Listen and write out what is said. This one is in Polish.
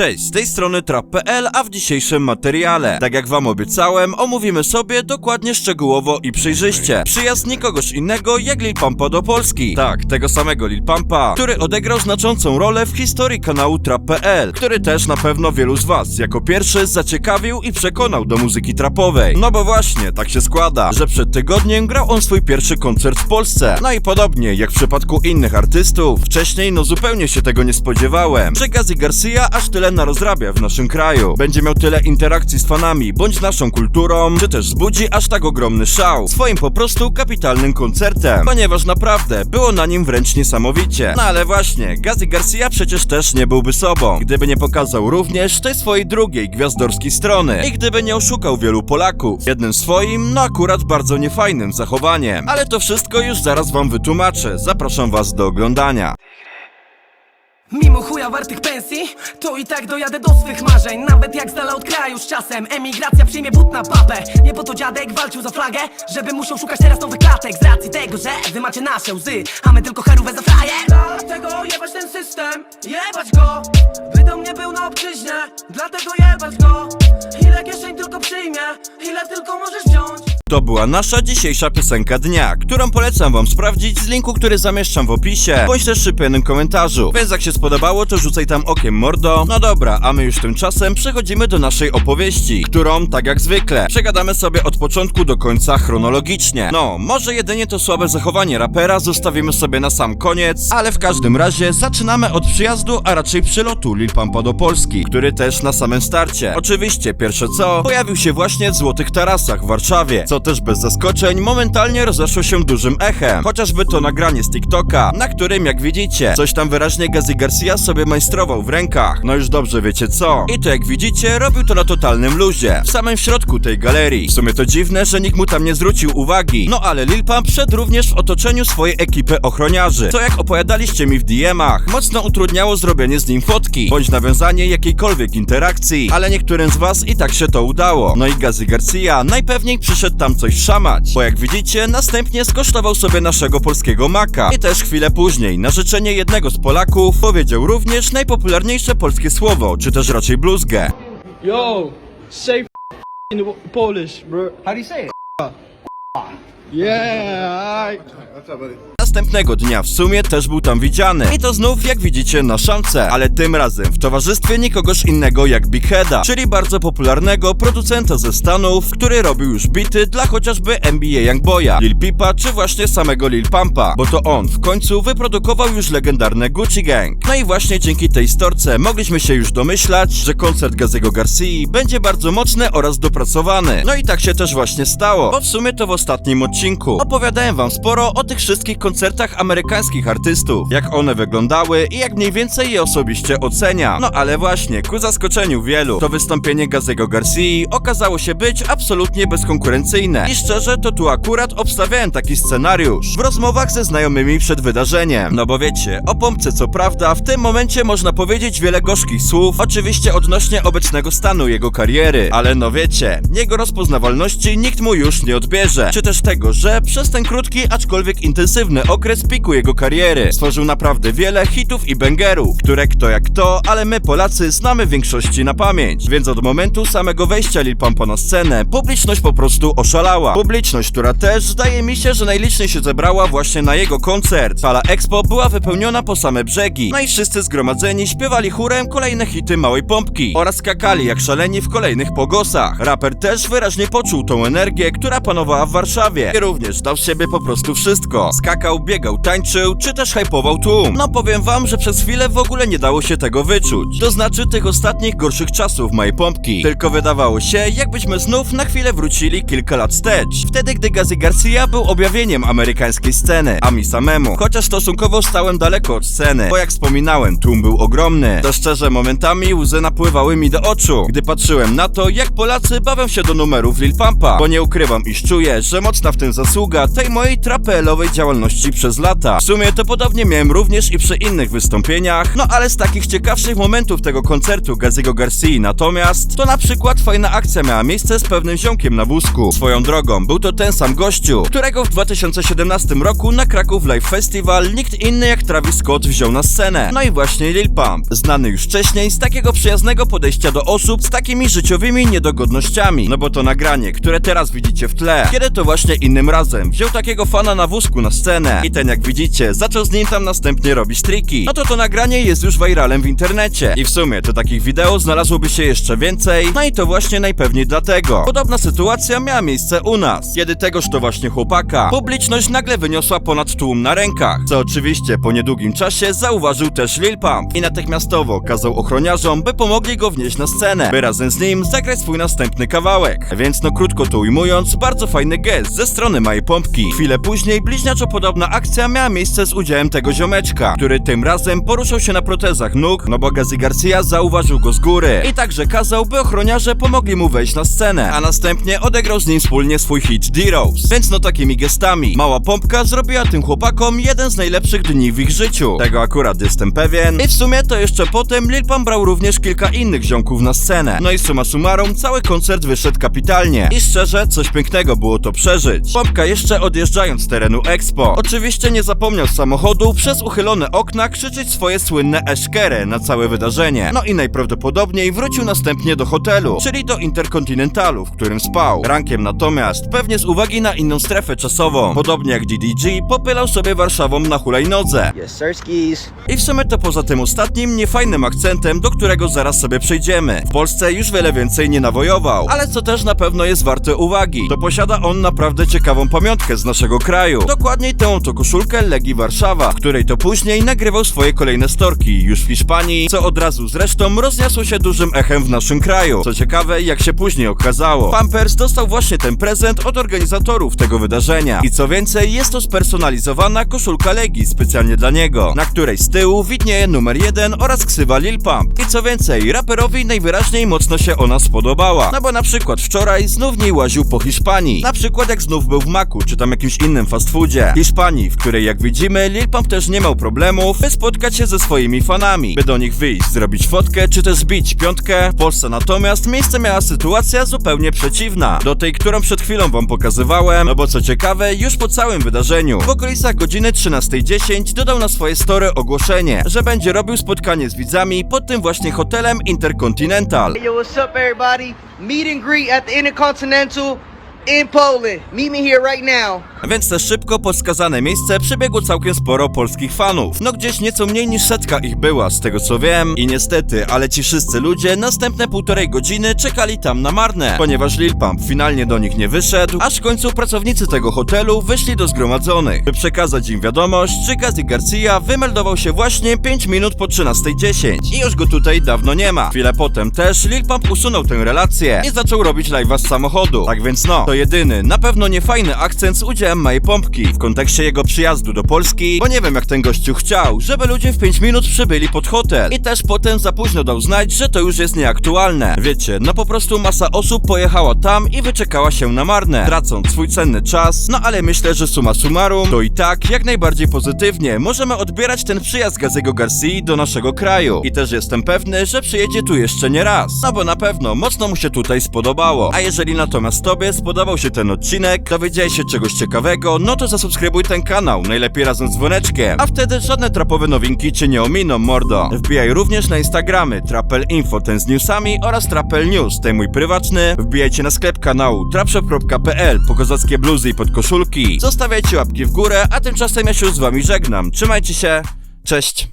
Cześć, z tej strony trap.pl, a w dzisiejszym materiale, tak jak wam obiecałem, omówimy sobie dokładnie szczegółowo i przejrzyście przyjazd nikogoś innego jak Lil Pampa do Polski. Tak, tego samego Lil Pampa, który odegrał znaczącą rolę w historii kanału trap.pl, który też na pewno wielu z was jako pierwszy zaciekawił i przekonał do muzyki trapowej. No bo właśnie, tak się składa, że przed tygodniem grał on swój pierwszy koncert w Polsce. No i podobnie jak w przypadku innych artystów, wcześniej no zupełnie się tego nie spodziewałem, że Gazi Garcia aż tyle narozrabia w naszym kraju. Będzie miał tyle interakcji z fanami, bądź naszą kulturą, czy też wzbudzi aż tak ogromny szał. Swoim po prostu kapitalnym koncertem, ponieważ naprawdę było na nim wręcz niesamowicie. No ale właśnie, Gazi Garcia przecież też nie byłby sobą, gdyby nie pokazał również tej swojej drugiej gwiazdorskiej strony i gdyby nie oszukał wielu Polaków. Jednym swoim, no akurat bardzo niefajnym zachowaniem. Ale to wszystko już zaraz wam wytłumaczę. Zapraszam was do oglądania. Mimo chuja wartych pensji, to i tak dojadę do swych marzeń. Nawet jak z dala od kraju z czasem Emigracja przyjmie but na papę. Nie po to dziadek walczył za flagę Żeby musiał szukać teraz nowych klatek. Z racji tego, że wy macie nasze łzy A my tylko herówę za Dlatego jebać ten system, jebać go. By do mnie był na obczyźnie Dlatego jebać go. Ile kieszeń tylko przyjmie Ile tylko możesz wziąć To była nasza dzisiejsza piosenka dnia, którą polecam wam sprawdzić z linku, który zamieszczam w opisie, bądź też pewnym komentarzu. Więc jak się spodobało, to rzucaj tam okiem mordo. No dobra, a my już tymczasem przechodzimy do naszej opowieści, którą, tak jak zwykle, przegadamy sobie od początku do końca chronologicznie. No, może jedynie to słabe zachowanie rapera zostawimy sobie na sam koniec, ale w każdym razie zaczynamy od przyjazdu, a raczej przylotu Lil Pampa do Polski, który też na samym starcie. Oczywiście, pierwsze co, pojawił się właśnie w Złotych Tarasach w Warszawie, co też bez zaskoczeń momentalnie rozeszło się dużym echem. Chociażby to nagranie z TikToka, na którym jak widzicie, coś tam wyraźnie Gazi Garcia sobie majstrował w rękach. No już dobrze wiecie co. I to jak widzicie, robił to na totalnym luzie, w samym środku tej galerii. W sumie to dziwne, że nikt mu tam nie zwrócił uwagi. No ale Lil Pump szedł również w otoczeniu swojej ekipy ochroniarzy, co jak opowiadaliście mi w DM-ach, mocno utrudniało zrobienie z nim fotki, bądź nawiązanie jakiejkolwiek interakcji, ale niektórym z was i tak się to udało. No i Gazi Garcia najpewniej przyszedł tam coś szamać, bo jak widzicie, następnie skosztował sobie naszego polskiego maka. I też chwilę później, na życzenie jednego z Polaków, powiedział również najpopularniejsze polskie słowo, czy też raczej bluzgę. Yo, say in Polish, bro. How do you say it? Yeah, I... Następnego dnia w sumie też był tam widziany. I to znów, jak widzicie, na szance, ale tym razem w towarzystwie nikogoś innego jak Big Heada, czyli bardzo popularnego producenta ze Stanów, który robił już bity dla chociażby NBA Youngboya, Lil Peepa czy właśnie samego Lil Pumpa, bo to on w końcu wyprodukował już legendarne Gucci Gang. No i właśnie dzięki tej storce mogliśmy się już domyślać, że koncert Gazego Garcii będzie bardzo mocny oraz dopracowany. No i tak się też właśnie stało, bo w sumie to w ostatnim odcinku opowiadałem wam sporo o tych wszystkich koncertach amerykańskich artystów, jak one wyglądały i jak mniej więcej je osobiście ocenia. No ale właśnie, ku zaskoczeniu wielu, to wystąpienie Gazego Garcii okazało się być absolutnie bezkonkurencyjne. I szczerze, to tu akurat obstawiałem taki scenariusz w rozmowach ze znajomymi przed wydarzeniem. No bo wiecie, o pompce co prawda w tym momencie można powiedzieć wiele gorzkich słów, oczywiście odnośnie obecnego stanu jego kariery, ale no wiecie, jego rozpoznawalności nikt mu już nie odbierze, czy też tego, że przez ten krótki, aczkolwiek intensywny okres piku jego kariery stworzył naprawdę wiele hitów i bangerów, które kto jak kto, ale my Polacy znamy w większości na pamięć, więc od momentu samego wejścia Lil Pumpa na scenę, publiczność po prostu oszalała. Publiczność, która też zdaje mi się, że najliczniej się zebrała właśnie na jego koncert. Sala Expo była wypełniona po same brzegi, no i wszyscy zgromadzeni śpiewali chórem kolejne hity Małej Pompki oraz skakali jak szaleni w kolejnych pogosach. Raper też wyraźnie poczuł tą energię, która panowała w Warszawie i również dał z siebie po prostu wszystko. Skakał, biegał, tańczył, czy też hypował tłum. No powiem wam, że przez chwilę w ogóle nie dało się tego wyczuć. To znaczy tych ostatnich gorszych czasów Małej Pompki. Tylko wydawało się, jakbyśmy znów na chwilę wrócili kilka lat wstecz. Wtedy, gdy Gazi Garcia był objawieniem amerykańskiej sceny, a mi samemu. Chociaż stosunkowo stałem daleko od sceny, bo jak wspominałem, tłum był ogromny. To szczerze, momentami łzy napływały mi do oczu, gdy patrzyłem na to, jak Polacy bawią się do numerów Lil Pumpa. Bo nie ukrywam, iż czuję, że mocna w tym zasługa tej mojej trapelowej działalności popularności przez lata. W sumie to podobnie miałem również i przy innych wystąpieniach, no ale z takich ciekawszych momentów tego koncertu Gaziego Garcia natomiast, to na przykład fajna akcja miała miejsce z pewnym ziomkiem na wózku. Swoją drogą, był to ten sam gościu, którego w 2017 roku na Kraków Live Festival nikt inny jak Travis Scott wziął na scenę. No i właśnie Lil Pump, znany już wcześniej z takiego przyjaznego podejścia do osób z takimi życiowymi niedogodnościami. No bo to nagranie, które teraz widzicie w tle, kiedy to właśnie innym razem wziął takiego fana na wózku na scenę i ten jak widzicie zaczął z nim tam następnie robić triki. No to to nagranie jest już viralem w internecie i w sumie to takich wideo znalazłoby się jeszcze więcej, no i to właśnie najpewniej dlatego. Podobna sytuacja miała miejsce u nas, kiedy tegoż to właśnie chłopaka publiczność nagle wyniosła ponad tłum na rękach, co oczywiście po niedługim czasie zauważył też Lil Pump i natychmiastowo kazał ochroniarzom, by pomogli go wnieść na scenę, by razem z nim zagrać swój następny kawałek. Więc no krótko to ujmując, bardzo fajny gest ze strony mojej pompki. Chwilę później bliźniaczo podobna akcja miała miejsce z udziałem tego ziomeczka, który tym razem poruszał się na protezach nóg, no bo Gazi Garcia zauważył go z góry i także kazał, by ochroniarze pomogli mu wejść na scenę, a następnie odegrał z nim wspólnie swój hit D-Rose. Więc no takimi gestami mała pompka zrobiła tym chłopakom jeden z najlepszych dni w ich życiu. Tego akurat jestem pewien. I w sumie to jeszcze potem Lil Pump brał również kilka innych ziomków na scenę. No i summa summarum cały koncert wyszedł kapitalnie. I szczerze, coś pięknego było to przeżyć. Pompka jeszcze odjeżdżając z terenu Expo. Oczywiście nie zapomniał z samochodu przez uchylone okna krzyczeć swoje słynne eszkery na całe wydarzenie. No i najprawdopodobniej wrócił następnie do hotelu, czyli do Interkontynentalu, w którym spał. Rankiem natomiast, pewnie z uwagi na inną strefę czasową, podobnie jak DDG, popylał sobie Warszawą na hulajnodze. Yes, sir, skis. I w sumie to poza tym ostatnim, niefajnym akcentem, do którego zaraz sobie przejdziemy. W Polsce już wiele więcej nie nawojował, ale co też na pewno jest warte uwagi, to posiada on naprawdę ciekawą pamiątkę z naszego kraju. Dokładniej tę to koszulkę Legii Warszawa, w której to później nagrywał swoje kolejne storki już w Hiszpanii, co od razu zresztą rozniosło się dużym echem w naszym kraju. Co ciekawe, jak się później okazało, Pampers dostał właśnie ten prezent od organizatorów tego wydarzenia. I co więcej, jest to spersonalizowana koszulka Legii specjalnie dla niego, na której z tyłu widnieje numer 1 oraz ksywa Lil Pump. I co więcej, raperowi najwyraźniej mocno się ona spodobała. No bo na przykład wczoraj znów nie łaził po Hiszpanii. Na przykład jak znów był w Maku, czy tam jakimś innym fast foodzie. Hiszpanii, w której jak widzimy, Lil Pump też nie miał problemów, by spotkać się ze swoimi fanami, by do nich wyjść, zrobić fotkę, czy też zbić piątkę. W Polsce natomiast miejsce miała sytuacja zupełnie przeciwna, do tej, którą przed chwilą wam pokazywałem, no bo co ciekawe, już po całym wydarzeniu, w okolicach godziny 13.10 dodał na swoje story ogłoszenie, że będzie robił spotkanie z widzami pod tym właśnie hotelem Intercontinental. Yo, what's up, everybody? Meet and greet at the Intercontinental in Poland. Meet me here right now. Więc też szybko pod wskazane miejsce przybiegło całkiem sporo polskich fanów. No gdzieś nieco mniej niż setka ich była, z tego co wiem. I niestety, ale ci wszyscy ludzie następne półtorej godziny czekali tam na marne, ponieważ Lil Pump finalnie do nich nie wyszedł, aż w końcu pracownicy tego hotelu wyszli do zgromadzonych, by przekazać im wiadomość, że Gazi Garcia wymeldował się właśnie 5 minut po 13.10 i już go tutaj dawno nie ma. Chwilę potem też Lil Pump usunął tę relację i zaczął robić live'a z samochodu. Tak więc no, to jedyny, na pewno niefajny akcent z udziałem mojej pompki w kontekście jego przyjazdu do Polski, bo nie wiem jak ten gościu chciał, żeby ludzie w 5 minut przybyli pod hotel. I też potem za późno dał znać, że to już jest nieaktualne. Wiecie, no po prostu masa osób pojechała tam i wyczekała się na marne, tracąc swój cenny czas, no ale myślę, że suma summarum, to i tak jak najbardziej pozytywnie możemy odbierać ten przyjazd Gazego Garcia do naszego kraju. I też jestem pewny, że przyjedzie tu jeszcze nie raz, no bo na pewno mocno mu się tutaj spodobało. A jeżeli natomiast tobie spodobał się ten odcinek, dowiedziałeś się czegoś ciekawego, no to zasubskrybuj ten kanał, najlepiej razem z dzwoneczkiem, a wtedy żadne trapowe nowinki cię nie ominą, mordo. Wbijaj również na Instagramy Trapel Info, ten z newsami oraz Trapel News, ten mój prywatny. Wbijajcie na sklep kanału trapshop.pl po kozackie bluzy i podkoszulki. Zostawiajcie łapki w górę, a tymczasem ja się z wami żegnam. Trzymajcie się, cześć.